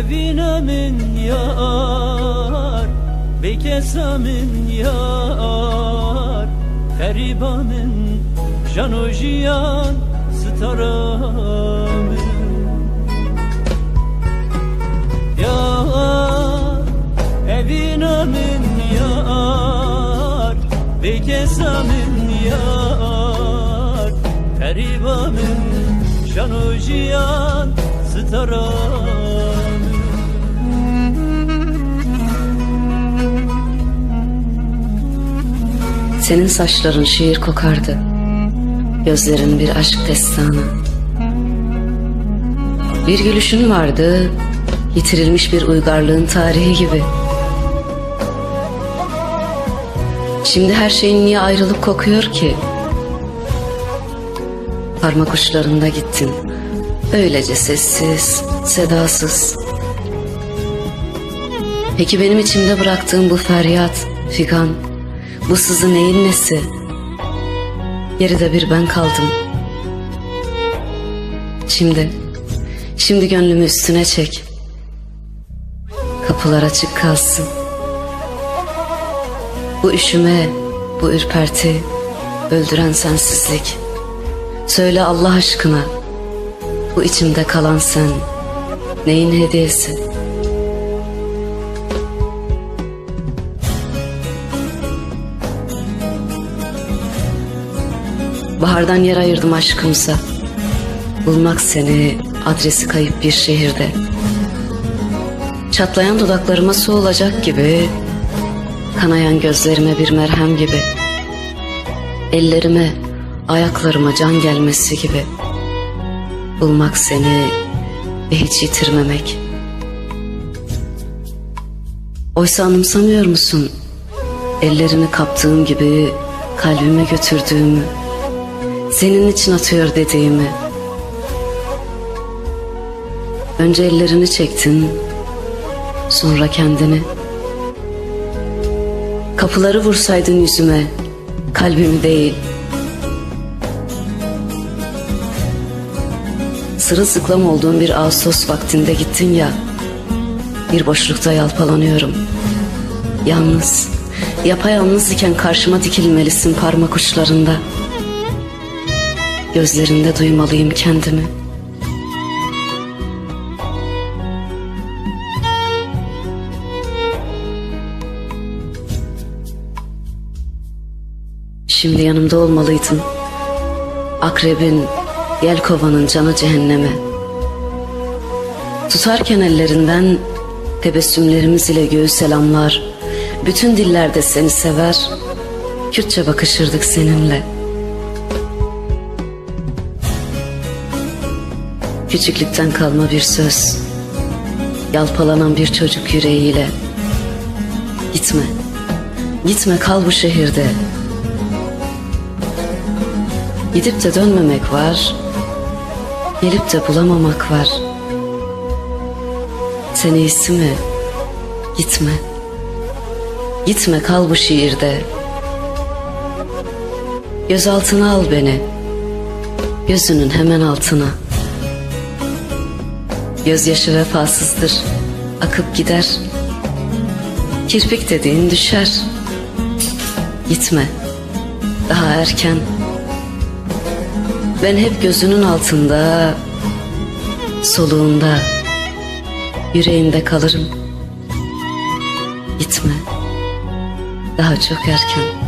evine min yar Bekesa min yar Feriba min jano jiyan Yar evine min yar Bekesa min yar Feriba min jano jiyan Senin saçların şiir kokardı. Gözlerin bir aşk destanı. Bir gülüşün vardı, yitirilmiş bir uygarlığın tarihi gibi. Şimdi her şeyin niye ayrılık kokuyor ki? Parmak uçlarında gittin. Öylece sessiz, sedasız. Peki benim içimde bıraktığım bu feryat, figan, bu sızı neyin nesi? Geride bir ben kaldım. Şimdi, şimdi gönlümü üstüne çek. Kapılar açık kalsın. Bu üşüme, bu ürperti, öldüren sensizlik. Söyle Allah aşkına, bu içimde kalan sen, neyin hediyesi? Bahardan yer ayırdım aşkımsa. Bulmak seni adresi kayıp bir şehirde. Çatlayan dudaklarıma su olacak gibi, kanayan gözlerime bir merhem gibi. Ellerime, ayaklarıma can gelmesi gibi. Bulmak seni ve hiç yitirmemek. Oysa anımsamıyor musun? Ellerini kaptığım gibi kalbime götürdüğümü senin için atıyor dediğimi. Önce ellerini çektin, sonra kendini. Kapıları vursaydın yüzüme, kalbimi değil. Sırılsıklam olduğum bir Ağustos vaktinde gittin ya, bir boşlukta yalpalanıyorum. Yalnız, yapayalnız iken karşıma dikilmelisin parmak uçlarında. Gözlerinde duymalıyım kendimi. Şimdi yanımda olmalıydın. Akrebin, yelkovanın canı cehenneme. Tutarken ellerinden tebessümlerimiz ile göğü selamlar. Bütün dillerde seni sever. Kürtçe bakışırdık seninle. Küçüklükten kalma bir söz. Yalpalanan bir çocuk yüreğiyle. Gitme. Gitme kal bu şehirde. Gidip de dönmemek var. Gelip de bulamamak var. Sen iyisi mi? Gitme. Gitme kal bu şiirde. Göz altına al beni. Gözünün hemen altına. Gözyaşı vefasızdır, akıp gider. Kirpik dediğin düşer. Gitme, daha erken. Ben hep gözünün altında, soluğunda, yüreğinde kalırım. Gitme, daha çok erken.